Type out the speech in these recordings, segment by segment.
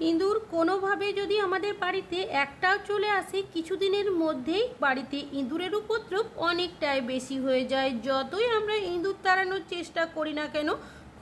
ইঁদুর কোনোভাবে যদি আমাদের বাড়িতে একটাও চলে আসে, কিছুদিনের মধ্যেই বাড়িতে ইঁদুরের উপদ্রব অনেকটাই বেশি হয়ে যায়। যতই আমরা ইঁদুর তাড়ানোর চেষ্টা করি না কেন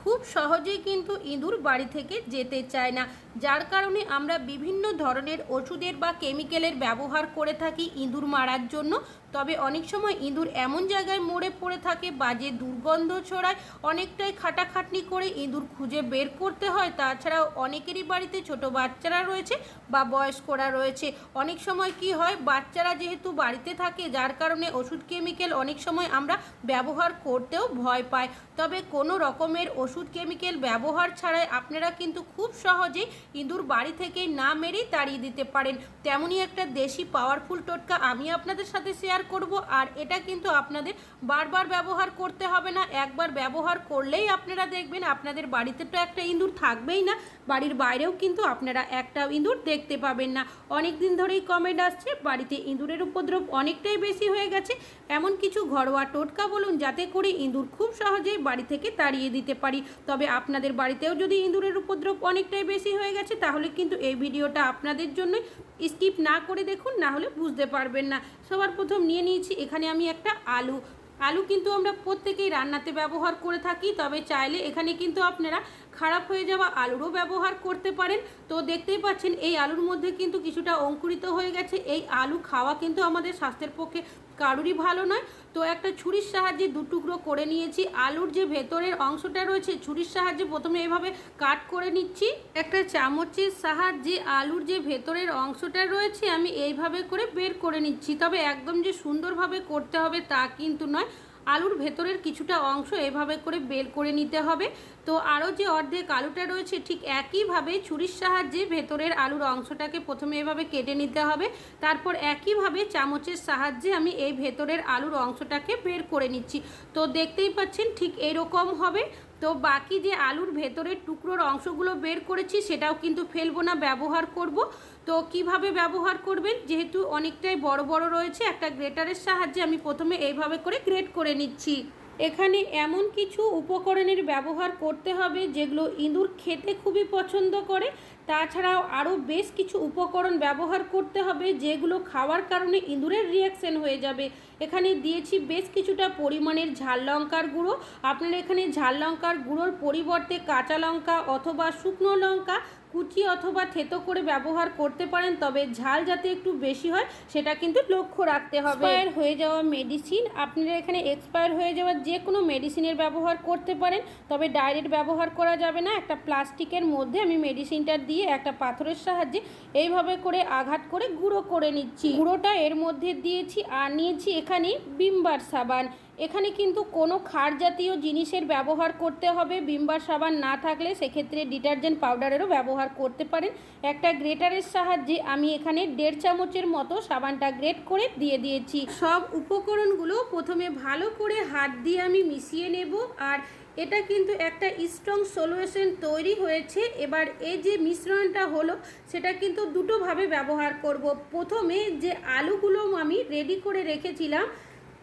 খুব সহজেই কিন্তু ইঁদুর বাড়ি থেকে যেতে চায় না। যার কারণে আমরা বিভিন্ন ধরনের ওষুধের বা কেমিক্যালের ব্যবহার করে থাকি ইঁদুর মারার জন্য। তবে অনেক সময় ইঁদুর এমন জায়গায় মরে পড়ে থাকে, বাজে দুর্গন্ধ ছড়ায়, অনেকটাই খাটাখাটনি করে ইঁদুর খুঁজে বের করতে হয়। তাছাড়াও অনেকেরই বাড়িতে ছোট বাচ্চারা রয়েছে বা বয়স্করা রয়েছে। অনেক সময় কি হয়, বাচ্চারা যেহেতু বাড়িতে থাকে, যার কারণে ওষুধ, কেমিক্যাল অনেক সময় আমরা ব্যবহার করতেও ভয় পাই। তবে কোনো রকমের ওষুধ কেমিক্যাল ব্যবহার ছাড়াই আপনারা কিন্তু খুব সহজেই ইঁদুর বাড়ি থেকে না মেরেই তাড়িয়ে দিতে পারেন। তেমনই একটা দেশি পাওয়ারফুল টোটকা আমি আপনাদের সাথে শেয়ার করব আর এটা কিন্তু আপনাদের বারবার ব্যবহার করতে হবে না। একবার ব্যবহার করলেই আপনারা দেখবেন আপনাদের বাড়িতে তো একটা ইঁদুর থাকবেই না, বাড়ির বাইরেও কিন্তু আপনারা একটা ইঁদুর দেখতে পাবেন না। অনেক দিন ধরেই কমেন্ট আসছে, বাড়িতে ইঁদুরের উপদ্রব অনেকটাই বেশি হয়ে গেছে। এমন কিছু ঘরোয়া টোটকা বলুন যাতে করে ইঁদুর খুব সহজেই বাড়ি থেকে তাড়িয়ে দিতে পারি। তবে আপনাদের বাড়িতেও যদি ইঁদুরের উপদ্রব অনেকটাই বেশি হয়ে গেছে, তাহলে কিন্তু এই ভিডিওটা আপনাদের জন্য স্কিপ না করে দেখুন, না হলে বুঝতে পারবেন না। সবার প্রথম নিয়ে নিয়েছি, এখানে আমি একটা আলু। আলু কিন্তু আমরা প্রত্যেকেই রান্নাতে ব্যবহার করে থাকি, তবে চাইলে এখানে কিন্তু আপনারা খারাপ হয়ে যাওয়া আলুরও ব্যবহার করতে পারেন। তো দেখতেই পাচ্ছেন, এই আলুর মধ্যে কিন্তু কিছুটা অঙ্কুরিত হয়ে গেছে। এই আলু খাওয়া কিন্তু আমাদের স্বাস্থ্যের পক্ষে কারুরই ভালো নয়। তো একটা ছুরির সাহায্যে দু টুকরো করে নিয়েছি। আলুর যে ভেতরের অংশটা রয়েছে, ছুরির সাহায্যে প্রথমে এভাবে কাট করে নিচ্ছি। একটা চামচের সাহায্যে আলুর যে ভেতরের অংশটা রয়েছে, আমি এইভাবে করে বের করে নিচ্ছি। তবে একদম যে সুন্দরভাবে করতে হবে তা কিন্তু নয়। আলুর ভেতরের কিছুটা অংশ এভাবে করে বের করে নিতে হবে। তো আরও যে অর্ধেক আলুটা রয়েছে, ঠিক একইভাবে ছুরির সাহায্যে ভেতরের আলুর অংশটাকে প্রথমে এভাবে কেটে নিতে হবে। তারপর একইভাবে চামচের সাহায্যে আমি এই ভেতরের আলুর অংশটাকে বের করে নিচ্ছি। তো দেখতেই পাচ্ছেন ঠিক এরকম হবে। তো বাকি যে আলুর ভেতরের টুকরোর অংশগুলো বের করেছি, সেটাও কিন্তু ফেলব না, ব্যবহার করব। তো কীভাবে ব্যবহার করবেন? যেহেতু অনেকটাই বড় বড় রয়েছে, একটা গ্রেটারের সাহায্যে আমি প্রথমে এইভাবে করে গ্রেট করে নিচ্ছি। এখানে এমন কিছু উপকরণের ব্যবহার করতে হবে যেগুলো ইঁদুর খেতে খুবই পছন্দ করে তাছাড়াও আরও বেশ কিছু উপকরণ ব্যবহার করতে হবে যেগুলো খাওয়ার কারণে ইঁদুরের রিয়াকশন হয়ে যাবে। এখানে দিয়েছি বেশ কিছুটা পরিমাণের ঝাল লঙ্কার গুঁড়ো। আপনারা এখানে ঝাল লঙ্কার গুঁড়োর পরিবর্তে কাঁচা লঙ্কা অথবা শুকনো লঙ্কা, কুচি অথবা থেতো করে ব্যবহার করতে পারেন, তবে ঝাল যাতে একটু বেশি হয়, সেটা কিন্তু লক্ষ্য রাখতে হবে। এক্সপায়ার হয়ে যাওয়া মেডিসিন আপনারা এখানে এক্সপায়ার হয়ে যাওয়া যে কোনো মেডিসিনের ব্যবহার করতে পারেন, তবে ডাইরেক্ট ব্যবহার করা যাবে না। একটা প্লাস্টিকের মধ্যে আমি মেডিসিনটা দিয়ে একটা পাথরের সাহায্যে এইভাবে করে আঘাত করে গুঁড়ো করে নিচ্ছি। গুঁড়োটা এর মধ্যে দিয়েছি আর নিয়েছি এখানে বিমবার সাবান। এখানে কিন্তু কোনো খার জাতীয় জিনিসের ব্যবহার করতে হবে। বিমবার সাবান না থাকলে সেক্ষেত্রে ডিটারজেন্ট পাউডারেরও ব্যবহার করতে পারেন। একটা গ্রেটারের সাহায্যে আমি এখানে দেড় চামচের মতো সাবানটা গ্রেট করে দিয়ে দিয়েছি। সব উপকরণগুলো প্রথমে ভালো করে হাত দিয়ে আমি মিশিয়ে নেব আর এটা কিন্তু একটা স্ট্রং সলিউশন তৈরি হয়েছে। এবার এই যে মিশ্রণটা হলো, সেটা কিন্তু দুটোভাবে ব্যবহার করব। প্রথমে যে আলুগুলো আমি রেডি করে রেখেছিলাম,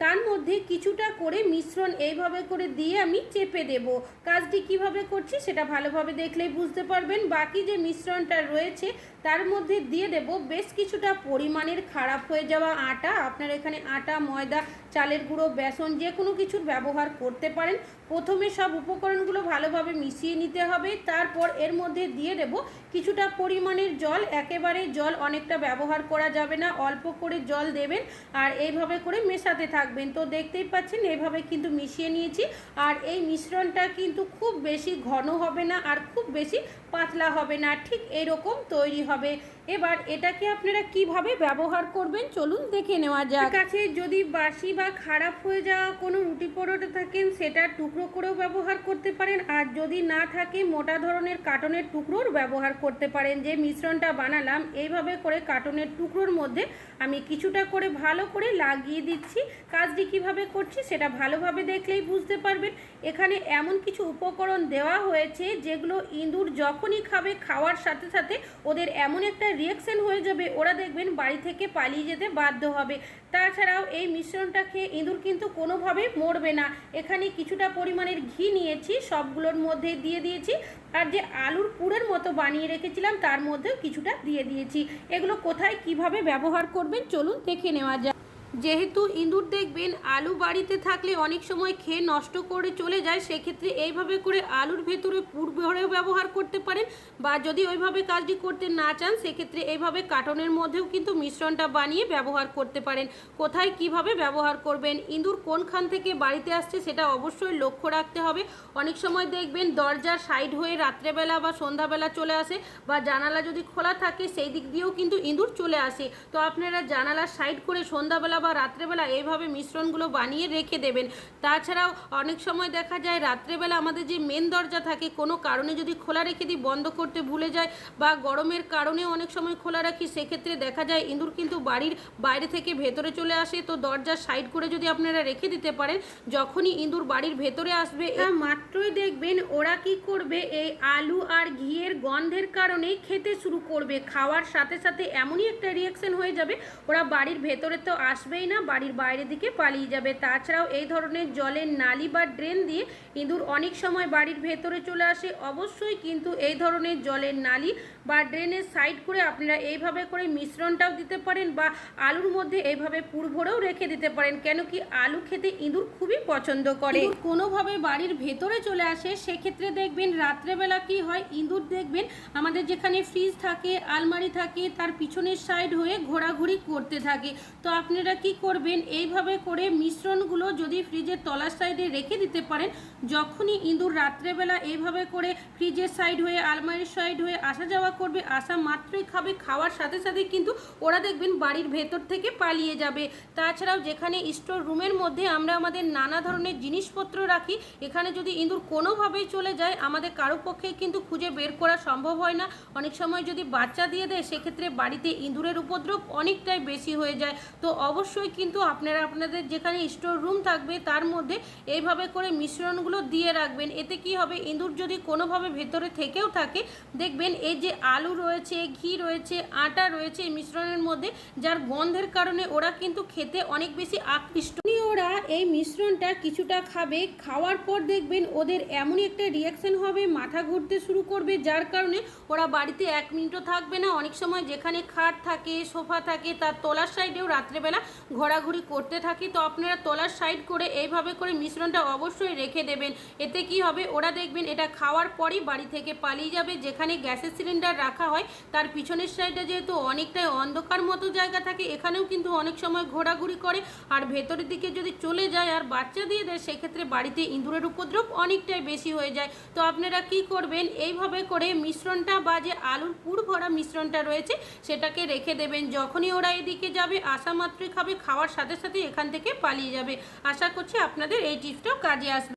তার মধ্যে কিছুটা করে মিশ্রণ এইভাবে করে দিয়ে আমি চেপে দেব। কাজটি কীভাবে করছি সেটা ভালোভাবে দেখলেই বুঝতে পারবেন। বাকি যে মিশ্রণটা রয়েছে তার মধ্যে দিয়ে দেব বেশ কিছুটা পরিমাণের খারাপ হয়ে যাওয়া আটা। আপনার এখানে আটা, ময়দা, চালের গুঁড়ো, বেসন যে কোনো কিছুর ব্যবহার করতে পারেন। প্রথমে সব উপকরণগুলো ভালোভাবে মিশিয়ে নিতে হবে। তারপর এর মধ্যে দিয়ে দেব কিছুটা পরিমাণের জল। একেবারে জল অনেকটা ব্যবহার করা যাবে না। অল্প করে জল দেবেন আর এইভাবে করে মেশাতে থাকবেন। তো দেখতেই পাচ্ছেন, এইভাবে কিন্তু মিশিয়ে নিয়েছি। আর এই মিশ্রণটা কিন্তু খুব বেশি ঘন হবে না আর খুব বেশি পাতলা হবে না। ঠিক এরকম তৈরি হবে এবার এটাকে আপনারা কীভাবে ব্যবহার করবেন চলুন দেখে নেওয়া যাক। কাছে যদি বাসি বা খারাপ হয়ে যাওয়া কোনো রুটি পরোটা থাকেন, সেটা টুকরো করেও ব্যবহার করতে পারেন। আর যদি না থাকে, মোটা ধরনের কাটনের টুকরোর ব্যবহার করতে পারেন। যে মিশ্রণটা বানালাম, এইভাবে করে কাটনের টুকরোর মধ্যে আমি কিছুটা করে ভালো করে লাগিয়ে দিচ্ছি। কাজটি কীভাবে করছি সেটা ভালোভাবে দেখলেই বুঝতে পারবেন। এখানে এমন কিছু উপকরণ দেওয়া হয়েছে, যেগুলো ইঁদুর যখনই খাবে, খাওয়ার সাথে সাথে ওদের এমন একটা রিয়াকশন হয়ে যাবে, ওরা দেখবেন বাড়ি থেকে পালিয়ে যেতে বাধ্য হবে। তাছাড়াও এই মিশ্রণটা খেয়ে ইঁদুর কিন্তু কোনোভাবেই মরবে না। এখানে কিছুটা পরিমাণের ঘি নিয়েছি, সবগুলোর মধ্যে দিয়ে দিয়েছি। আর যে আলুর পুরের মতো বানিয়ে রেখেছিলাম, তার মধ্যেও কিছুটা দিয়ে দিয়েছি। এগুলো কোথায়, কীভাবে ব্যবহার করবেন, চলুন দেখে নেওয়া যাক। যেহেতু ইঁদুর দেখবেন, আলু বাড়িতে থাকলে অনেক সময় খেয়ে নষ্ট করে চলে যায়, সেক্ষেত্রে এইভাবে করে আলুর ভেতরে পুর ভরেও ব্যবহার করতে পারেন বা যদি ওইভাবে কাজটি করতে না চান, সেক্ষেত্রে এইভাবে কার্টনের মধ্যেও কিন্তু মিশ্রণটা বানিয়ে ব্যবহার করতে পারেন। কোথায় কীভাবে ব্যবহার করবেন, ইঁদুর কোনখান থেকে বাড়িতে আসছে সেটা অবশ্যই লক্ষ্য রাখতে হবে। অনেক সময় দেখবেন দরজার সাইড হয়ে রাত্রেবেলা বা সন্ধ্যাবেলা চলে আসে বা জানালা যদি খোলা থাকে, সেই দিক দিয়েও কিন্তু ইঁদুর চলে আসে। তো আপনারা জানালার সাইড করে সন্ধ্যাবেলা বা রাত্রেবেলা এইভাবে মিশ্রণগুলো বানিয়ে রেখে দেবেন। তাছাড়াও অনেক সময় দেখা যায় রাত্রেবেলা আমাদের যে মেন দরজা থাকে, কোনো কারণে যদি খোলা রেখে দিই, বন্ধ করতে ভুলে যায় বা গরমের কারণে অনেক সময় খোলা রাখি, সেক্ষেত্রে দেখা যায় ইঁদুর কিন্তু বাড়ির বাইরে থেকে ভেতরে চলে আসে। তো দরজার সাইড করে যদি আপনারা রেখে দিতে পারেন, যখনই ইঁদুর বাড়ির ভেতরে আসবে, এ মাত্রই দেখবেন ওরা কি করবে, এই আলু আর ঘিয়ের গন্ধের কারণেই খেতে শুরু করবে। খাওয়ার সাথে সাথে এমনই একটা রিয়াকশন হয়ে যাবে, ওরা বাড়ির ভেতরে তো আসবেই না, বাড়ির বাইরের দিকে পালিয়ে যাবে। তাছাড়াও এই ধরনের জলের নালি বা ড্রেন দিয়ে ইঁদুর অনেক সময় বাড়ির ভেতরে চলে আসে। অবশ্যই কিন্তু এই ধরনের জলের নালি বা ড্রেনের সাইড করে আপনারা এইভাবে করে মিশ্রণটাও দিতে পারেন বা আলুর মধ্যে এইভাবে পুর ভরেও রেখে দিতে পারেন, কেন কি আলু খেতে ইঁদুর খুবই পছন্দ করে। কোনোভাবে বাড়ির ভেতরে চলে আসে, সেক্ষেত্রে দেখবেন রাত্রেবেলা কি হয়, ইঁদুর দেখবেন আমাদের যেখানে ফ্রিজ থাকে, আলমারি থাকে, তার পিছনের সাইড হয়ে ঘোরাঘুরি করতে থাকে। তো আপনারা কি করবেন? এইভাবে করে মিশ্রণগুলো যদি ফ্রিজের তলার সাইডে রেখে দিতে পারেন, যখনই ইঁদুর রাত্রেবেলা এইভাবে করে ফ্রিজের সাইড হয়ে, আলমারির সাইড হয়ে আসা যাওয়া করবে, আসা মাত্রই খাবে, খাওয়ার সাথে সাথে কিন্তু ওরা দেখবেন বাড়ির ভেতর থেকে পালিয়ে যাবে। তাছাড়াও যেখানে স্টোর রুমের মধ্যে আমরা আমাদের নানা ধরনের জিনিসপত্র রাখি, এখানে যদি ইঁদুর কোনোভাবেই চলে যায়, আমাদের কারও পক্ষে কিন্তু খুঁজে বের করা সম্ভব হয় না। অনেক সময় যদি বাচ্চা দিয়ে দেয়, সেক্ষেত্রে বাড়িতে ইঁদুরের উপদ্রব অনেকটাই বেশি হয়ে যায়। তো অবশ্যই কিন্তু আপনারা আপনাদের যেখানে স্টোর রুম থাকবে, তার মধ্যে এইভাবে করে মিশ্রণগুলো দিয়ে রাখবেন। এতে কি হবে? ইঁদুর যদি কোনোভাবে ভেতরে থেকেও থাকে, দেখবেন এই যে আলু রয়েছে, ঘি রয়েছে, আটা রয়েছে এই মিশ্রণের মধ্যে, যার গন্ধের কারণে ওরা কিন্তু খেতে অনেক বেশি আকৃষ্ট। ওরা এই মিশ্রণটা কিছুটা খাবে, খাওয়ার পর দেখবেন ওদের এমনই একটা রিয়াকশন হবে, মাথা ঘুরতে শুরু করবে, যার কারণে ওরা বাড়িতে এক মিনিটও থাকবে না। অনেক সময় যেখানে খাট থাকে, সোফা থাকে, তার তলার সাইডেও রাত্রেবেলা ঘোরাঘুরি করতে থাকে। তো আপনারা তলার সাইড করে এইভাবে করে মিশ্রণটা অবশ্যই রেখে দেবেন। এতে কি হবে? ওরা দেখবেন এটা খাওয়ার পরই বাড়ি থেকে পালিয়ে যাবে। যেখানে গ্যাসের সিলিন্ডার রাখা হয়, তার পিছনের সাইডে যেহেতু অনেকটাই অন্ধকার মতো জায়গা থাকে, এখানেও কিন্তু অনেক সময় ঘোরাঘুরি করে। আর ভেতরের দিকে যদি চলে যায় আর বাচ্চা দিয়ে দেয়, সেক্ষেত্রে বাড়িতে ইঁদুরের উপদ্রব অনেকটাই বেশি হয়ে যায়। তো আপনারা কি করবেন? এইভাবে করে মিশ্রণটা বা যে আলুর পুর ভরা মিশ্রণটা রয়েছে, সেটাকে রেখে দেবেন। যখনই ওরা এদিকে যাবে আসা মাত্রই খাবে, খাওয়ার সাথে সাথে এখান থেকে পালিয়ে যাবে। আশা করছি আপনাদের এই টিপসটাও কাজে আসবে।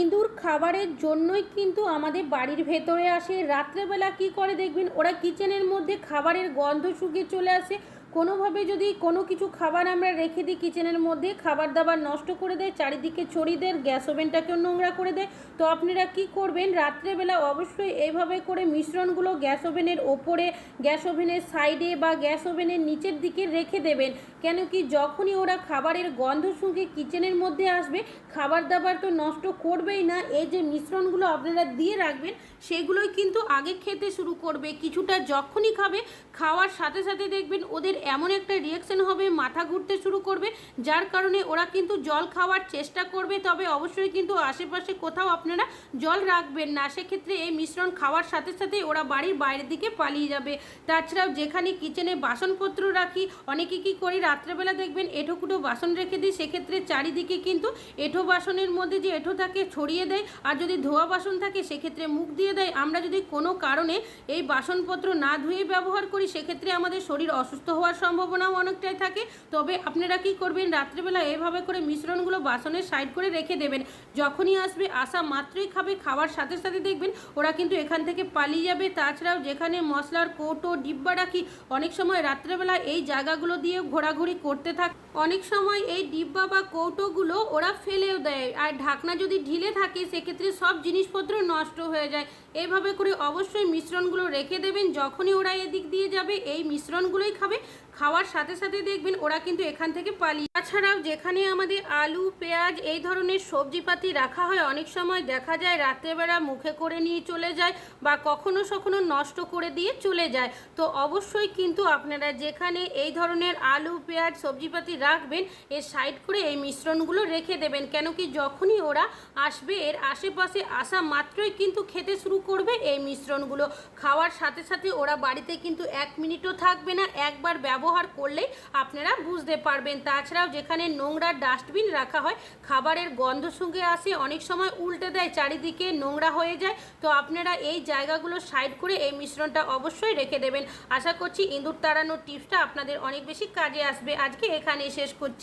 ইঁদুর খাবারের জন্যই কিন্তু আমাদের বাড়ির ভেতরে আসে। রাত্রেবেলা কি করে দেখবেন? ওরা কিচেনের মধ্যে খাবারের গন্ধ শুকিয়ে চলে আসে। কোনোভাবে যদি কোনো কিছু খাবার আমরা রেখে দিই কিচেনের মধ্যে, খাবার দাবার নষ্ট করে দেয়, চারিদিকে ছড়িয়ে দেয়, গ্যাস ওভেনটাকেও নোংরা করে দেয়, তো আপনারা কি করবেন? রাত্রেবেলা অবশ্যই এইভাবে করে মিশ্রণগুলো গ্যাস ওভেনের ওপরে, গ্যাস ওভেনের সাইডে বা গ্যাস ওভেনের নিচের দিকে রেখে দেবেন। কেন কি যখনই ওরা খাবারের গন্ধ শুঁকে কিচেনের মধ্যে আসবে, খাবার দাবার তো নষ্ট করবেই না, এই যে মিশ্রণগুলো আপনারা দিয়ে রাখবেন, সেগুলোই কিন্তু আগে খেতে শুরু করবে। কিছুটা যখনই খাবে, খাওয়ার সাথে সাথে দেখবেন ওদের এমন একটা রিয়াকশন হবে, মাথা ঘুরতে শুরু করবে, যার কারণে ওরা কিন্তু জল খাওয়ার চেষ্টা করবে। তবে অবশ্যই কিন্তু আশেপাশে কোথাও আপনারা জল রাখবেন না। সেক্ষেত্রে এই মিশ্রণ খাওয়ার সাথে সাথে ওরা বাড়ির বাইরের দিকে পালিয়ে যাবে। তাছাড়াও যেখানে কিচেনে বাসনপত্র রাখি, অনেকে কি করি, রাত্রেবেলা দেখবেন এঁঠোকুটো বাসন রেখে দিই। সেক্ষেত্রে চারিদিকে কিন্তু এঁঠো বাসনের মধ্যে যে এঁঠো থাকে ছড়িয়ে দেয়। আর যদি ধোয়া বাসন থাকে, সেক্ষেত্রে মুখ দিয়ে দেয়। আমরা যদি কোনো কারণে এই বাসনপত্র না ধুয়ে ব্যবহার করি, সেক্ষেত্রে আমাদের শরীর অসুস্থ হওয়ার সম্ভাবনাও অনেকটাই থাকে। তবে আপনারা কি করবেন? রাত্রেবেলা এভাবে করে মিশ্রণগুলো বাসনের সাইড করে রেখে দেবেন। যখনই আসবে আসা মাত্রই খাবে। খাওয়ার সাথে সাথে দেখবেন ওরা কিন্তু এখান থেকে পালিয়ে যাবে। তাছাড়াও যেখানে মশলার কৌটো, ডিব্বা রাখি, অনেক সময় রাত্রেবেলা এই জায়গাগুলো দিয়ে ঘোরাঘুরি করতে থাকে অনেক সময় এই ডিব্বা বা কৌটোগুলো ওরা ফেলেও দেয়। আর ঢাকনা যদি ঢিলে থাকে, সেক্ষেত্রে সব জিনিসপত্র নষ্ট হয়ে যায়। এভাবে করে অবশ্যই মিশ্রণগুলো রেখে দেবেন। যখনই ওরা এদিক দিয়ে যাবে, এই মিশ্রণগুলোই খাবে। খাওয়ার সাথে সাথে দেখবেন ওরা কিন্তু এখান থেকে পালিয়ে তাছাড়াও যেখানে আমাদের আলু, পেঁয়াজ এই ধরনের সবজিপাতি রাখা হয়, অনেক সময় দেখা যায় রাত্রেবেলা মুখে করে নিয়ে চলে যায় বা কখনো সখনো নষ্ট করে দিয়ে চলে যায়। তো অবশ্যই কিন্তু আপনারা যেখানে এই ধরনের আলু, পেঁয়াজ, সবজিপাতি রাখবেন, এর সাইড করে এই মিশ্রণগুলো রেখে দেবেন। কেন কি যখনই ওরা আসবে, এর আশেপাশে আসা মাত্রই কিন্তু খেতে শুরু করবে এই মিশ্রণগুলো। খাওয়ার সাথে সাথে ওরা বাড়িতে কিন্তু এক মিনিটও থাকবে না, একবার ব্যবহার করলেই আপনারা বুঝতে পারবেন। তাছাড়াও যেখানে নোংরা ডাস্টবিন রাখা হয়, খাবারের গন্ধ সঙ্গে আসে, অনেক সময় উল্টে দেয়, চারিদিকে নোংরা হয়ে যায়। তো আপনারা এই জায়গাগুলো সাইড করে এই মিশ্রণটা অবশ্যই রেখে দেবেন। আশা করছি ইঁদুর তাড়ানোর টিপসটা আপনাদের অনেক বেশি কাজে আসবে। আজকে এখানে শেষ করছি।